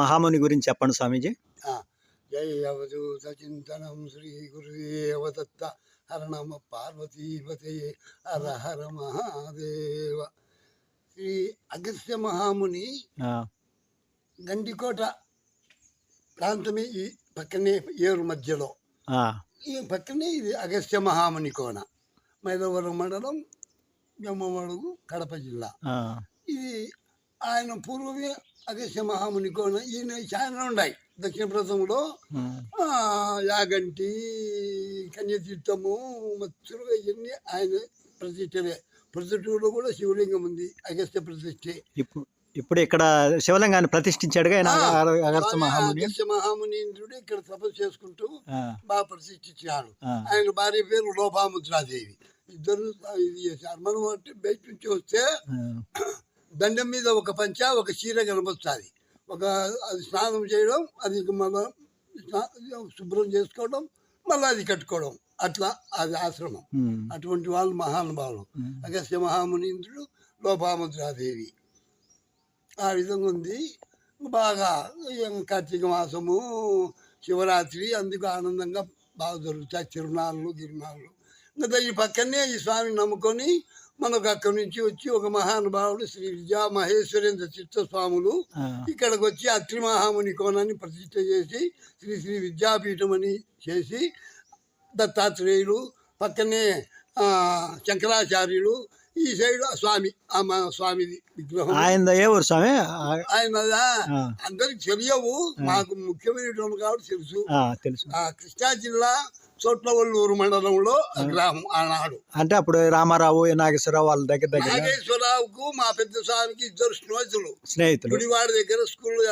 మహాముని గురించి చెప్పండి స్వామీజీ. జై అవధూత చింతనం శ్రీ గురుదేవదత్త హర నమ పార్వతీపతే హర హర మహాదేవ. శ్రీ అగస్త్య మహాముని గండికోట ప్రాంతమే ఈ పక్కనే ఏరు మధ్యలో. ఈ పక్కనే ఇది అగస్త్య మహాముని కోన. మైలవరం మండలం జమ్మమడుగు కడప జిల్లా. ఇది ఆయన పూర్వమే అగస్త్య మహాముని కోన ఈయన చాలా ఉన్నాయి దక్షిణ ప్రదేశంలో ఆ, యాగంటి కన్యతీర్థము మత్తులు ఇవన్నీ ఆయన ప్రతిష్టలే ప్రతిష్టలో కూడా శివలింగం ఉంది అగస్త్య ప్రతిష్ఠే. ఇప్పుడు ఇప్పుడు ఇక్కడ శివలింగాన్ని ప్రతిష్ఠించాడుగా అగస్త్య మహాముని. అగస్త్య మహాముని ఇంద్రుడు ఇక్కడ తపస్సు చేసుకుంటూ బాగా ప్రతిష్ఠించాడు ఆయన భార్య పేరు లోపాముద్రాదేవి. ఇద్దరు ఇది చేశారు. మనం అంటే బయట నుంచి వస్తే దండం మీద ఒక పంచ ఒక చీర కనబడుతుంది ఒక అది స్నానం చేయడం అది మళ్ళీ శుభ్రం చేసుకోవడం మళ్ళీ అది కట్టుకోవడం. అట్లా అది ఆశ్రమం. అటువంటి వాళ్ళు మహానుభావులు. అగస్త్య మహామునీంద్రుడు లోపాముద్రాదేవి. ఆ విధంగా ఉంది. బాగా కార్తీక మాసము శివరాత్రి అందుకు ఆనందంగా బాగా జరుగుతాయి. తిరునాళ్ళు గిరునాళ్ళు. ఇంకా ఈ పక్కనే ఈ స్వామిని నమ్ముకొని మనకు అక్కడి నుంచి వచ్చి ఒక మహానుభావుడు శ్రీ విద్యా మహేశ్వరేంద్ర చిత్తస్వాములు ఇక్కడికి వచ్చి అత్రి మహాముని కోణాన్ని ప్రతిష్ఠ చేసి శ్రీ శ్రీ విద్యాపీఠం అని చేసి దత్తాత్రేయులు పక్కనే ఆ, శంకరాచార్యులు ఈ సైడ్ స్వామి ఆ మా స్వామిది విగ్రహం. ఊరు స్వామి? ఆయన అందరికి తెలియవు మాకు ముఖ్యమైనటువంటి కాబట్టి తెలుసు. తెలుసు. ఆ కృష్ణా జిల్లా చోట్లవల్లూరు మండలంలో గ్రామం ఆనాడు. అంటే అప్పుడు రామారావు నాగేశ్వరరావు వాళ్ళ దగ్గర దగ్గర నాగేశ్వరరావుకు మా పెద్ద స్వామికి ఇద్దరు స్నేహితులు. స్నేహితులు. గుడివాడ దగ్గర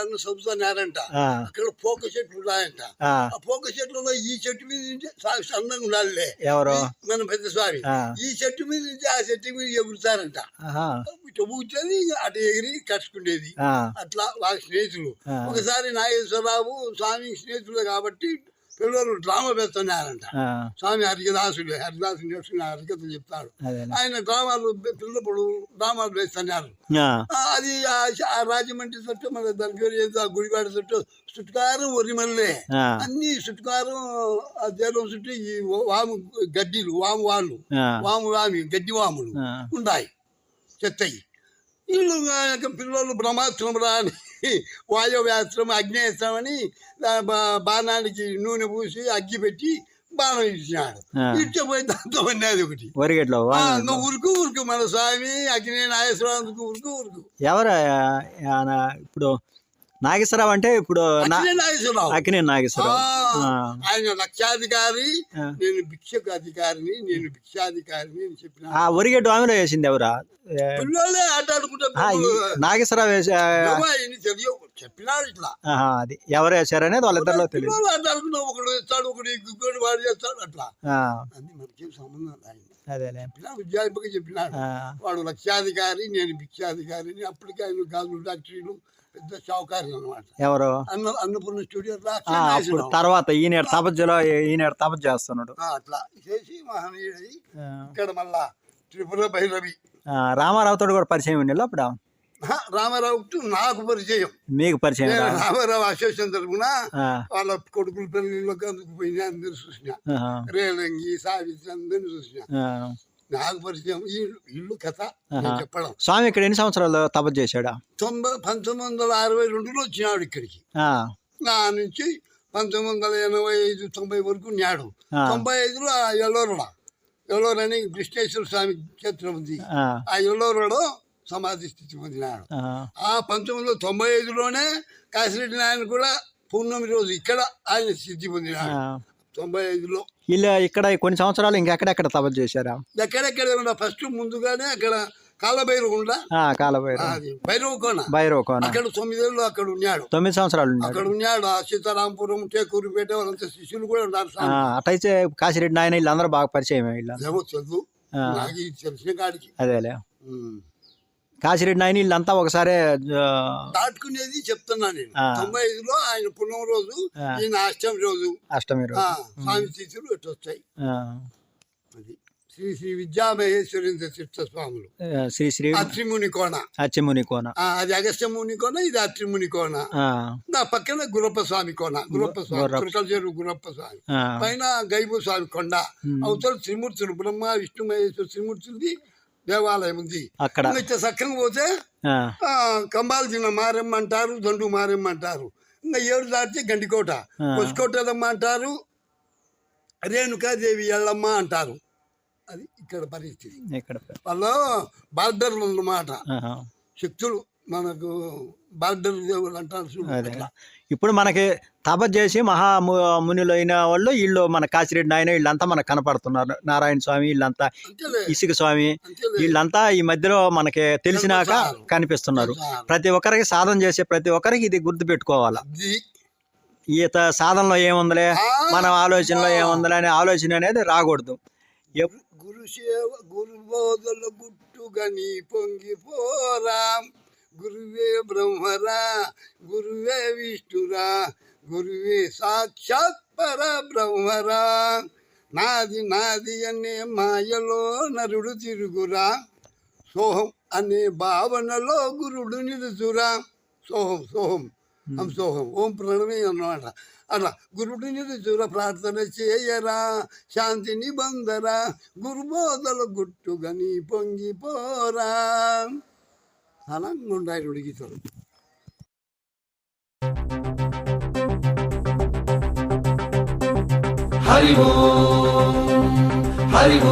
అన్న చదువుతున్నారంట అక్కడ పోక చెట్లు ఉన్నాయంట. ఆ, పోక చెట్లలో ఈ చెట్టు మీద నుంచి సన్నంగా ఉండాలిలే. ఎవరు? మన పెద్ద స్వామి ఈ చెట్టు మీద నుంచి ఆ చెట్టు మీద ఎగురుతారంట. ఇటు కూర్చొని అటు ఎగిరి కట్టుకునేది అట్లా వాళ్ళ స్నేహితులు. ఒకసారి నాగేశ్వరరావు స్వామి స్నేహితులు కాబట్టి పిల్లలు డ్రామా వేస్తున్నారంట. ఆ, స్వామి హరికదాసుడు హరిదాసు నేర్చుకున్న హరికథలు చెప్తాడు ఆయన డ్రామాలు పిల్లప్పుడు డ్రామాలు వేస్తున్నారు. అది ఆ- రాజమండ్రి చుట్టూ మన ఏదో ఆ గుడివాడ చుట్టూ చుట్టుకారం ఒరిమల్లే. అన్ని చుట్టుకారం ఆ దేవం చుట్టూ ఈ వాము గడ్డిలు వాము వాళ్ళు. వాము వామి గడ్డి వాములు ఉన్నాయి చెత్తయి. వీళ్ళు పిల్లలు బ్రహ్మాస్త్రం రాని వాయువ్యాస్త్రం అగ్నేస్త్రం అని ఆ బా- బాణానికి నూనె పూసి అగ్గి పెట్టి బాణం ఇచ్చినాడు. ఇచ్చిపోయి దాంతో ఉన్నది ఒకటి. వరిగట్లో ఉరుకు ఉరుకు మన స్వామి అగ్ని నాగేశ్వరానికి ఉరుకు ఉరుకు. ఎవరు ఇప్పుడు నాగేశ్వరరావు అంటే ఇప్పుడు నాగేశ్వరరావు. అక్కినే నాగేశ్వరరావు. ఆయన లక్షాధికారి. నేను భిక్షకు అధికారిని నేను భిక్షాధికారిని అని చెప్పిన ఆ వరిగడ్డు ఆమెలో వేసింది ఎవరా? పిల్లలే ఆట ఆడుకుంటే నాగేశ్వరరావు తెలియవు చెప్పినాడు ఇట్లా. అది ఎవరు వేసారనేది వాళ్ళిద్దరిలో తెలియదు. ఆట ఆడుకుంటే ఒకడు ఇస్తాడు ఒకడు ఇంకొకటి వాడు చేస్తాడు అట్లా. అది మనకేం సంబంధం లేదు అదేలే. చెప్పినాడు. వాడు లక్షాధికారి నేను భిక్షాధికారిని అప్పటికే ఆయన గాజులు ఫ్యాక్టరీలు పెద్ద షావుకారి అనమాట ఎవరు? అన్న అన్నపూర్ణ స్టూడియో అప్పుడు తర్వాత ఈయన తపస్సులో ఈయన తపస్సు చేస్తున్నాడు. అట్లా చేసి మహనీయుడై ఇక్కడ మళ్ళా త్రిపుర భైరవి. ఆ, రామారావుతో కూడా పరిచయం ఉండి అప్పుడు? రామారావు నాకు పరిచయం. మీకు పరిచయం? రామారావు అసోసియేషన్ తరఫున వాళ్ళ కొడుకుల పెళ్ళిళ్ళకి అందుకు పోయినా అందరు చూసిన. రేలంగి సావిత్రి అందరిని చూసిన. నాకు పరిచయం ఇల్లు ఇల్లు కథ నేను. చెప్పడం. స్వామి ఇక్కడ ఎన్ని సంవత్సరాలు తపస్సు చేశాడా? తొంభై పంతొమ్మిది వందల అరవై రెండులో వచ్చినాడు ఇక్కడికి. నా నుంచి పంతొమ్మిది వందల ఎనభై ఐదు తొంభై వరకు నాడు. తొంభై ఐదులో ఆ ఎల్లోరుడ ఎల్లోరు అని కృష్ణేశ్వర స్వామి క్షేత్రం ఉంది. ఆ, ఎల్లోరులో సమాధి స్థితి పొందినాడు. ఆ, పంతొమ్మిది వందల తొంభై ఐదులోనే కాశిరెడ్డి నాయన కూడా పూర్ణమి రోజు ఇక్కడ ఆయన స్థితి పొందినాడు. తొంభై ఐదులో వీళ్ళు ఇక్కడ కొన్ని సంవత్సరాలు ఇంకెక్కడెక్కడ తపస్సు చేశారా? ఎక్కడెక్కడ ఫస్ట్ ముందుగానే అక్కడ కాలభైరవ ఉండ ఆ, కాలభైరవ భైరవ కోన. భైరవ కోన. అక్కడ తొమ్మిదేళ్ళు అక్కడ ఉన్నాడు. తొమ్మిది సంవత్సరాలు అక్కడ ఉన్నాడు. ఆ సీతారాంపురం టేకూరుపేట వాళ్ళంతా శిష్యులు కూడా ఉన్నారు. అటైతే కాశిరెడ్డి నాయన వీళ్ళందరూ బాగా పరిచయం వీళ్ళు చదువు. నాకు తెలిసిన కాడికి. అదేలే. కాశిరెడ్డి నాయన వీళ్ళంతా ఒకసారి దాటుకునేది చెప్తున్నా నేను. తొంభై ఐదులో ఆయన పుణ్యం రోజు. ఈయన అష్టమి రోజు. అష్టమి ఆ, రోజు స్వామి తిథులు ఎటు వస్తాయి ఆ, అది. శ్రీ శ్రీ విద్యామహేశ్వరేంద్ర తీర్థ స్వాములు శ్రీ శ్రీ అత్రిముని కోన. అచ్చముని కోన. ఆ, అది అగస్త్యముని కోన ఇది అత్రిముని ఆ, నా పక్కన గురప్ప స్వామి కోన గురప్ప స్వామి చెరువు గురప్ప స్వామి పైన గైబు స్వామి కొండ. అవతల త్రిమూర్తులు బ్రహ్మ విష్ణు మహేశ్వర త్రిమూర్తులది దేవాలయం ఉంది. అక్కడ. ఇంకా చక్కగా పోతే ఆ, ఆ, కంబాల చిన్న మారెమ్మ అంటారు దొండు మారెమ్మ అంటారు ఇంకా ఏడు దాటితే గండికోట. ఆ. కొసుకోటదమ్మ అంటారు రేణుకాదేవి ఎల్లమ్మ అంటారు. అది ఇక్కడ పరిస్థితి. వాళ్ళు బార్డర్లు అన్నమాట. శక్తులు. మనకు బార్డర్ అంటారు. ఇప్పుడు మనకి తప చేసి మహా ము- మునులైన వాళ్ళు వీళ్ళు మన కాశిరెడ్డి నాయన వీళ్ళంతా మనకు కనపడుతున్నారు. నారాయణ స్వామి వీళ్ళంతా ఇసుక స్వామి వీళ్ళంతా ఈ మధ్యలో మనకి తెలిసినాక. కనిపిస్తున్నారు. ప్రతి ఒక్కరికి సాధన చేసే ప్రతి ఒక్కరికి ఇది గుర్తు పెట్టుకోవాలి ఈత సాధనలో ఏముందిలే? మన ఆలోచనలో ఏముందిలే అనే ఆలోచన అనేది రాకూడదు. గురు సేవ గురు బోధల పొంగిపోరా గురువే బ్రహ్మరా గురువే విష్ణురా గురువే సాక్షాత్ పర బ్రహ్మరా నాది నాది అనే మాయలో నరుడు తిరుగురా. సోహం అనే భావనలో గురుడు నిలుచురా. సోహం సోహం హం సోహం ఓం ప్రణమే అన్నమాట. అట్లా గురుడు నిలుచుర ప్రార్థన చేయరా శాంతిని బందరా గురుబోధల గుట్టుగని పొంగిపోరా. 사랑 문다이 우리기 전. 하리보 하리보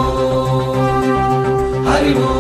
하리보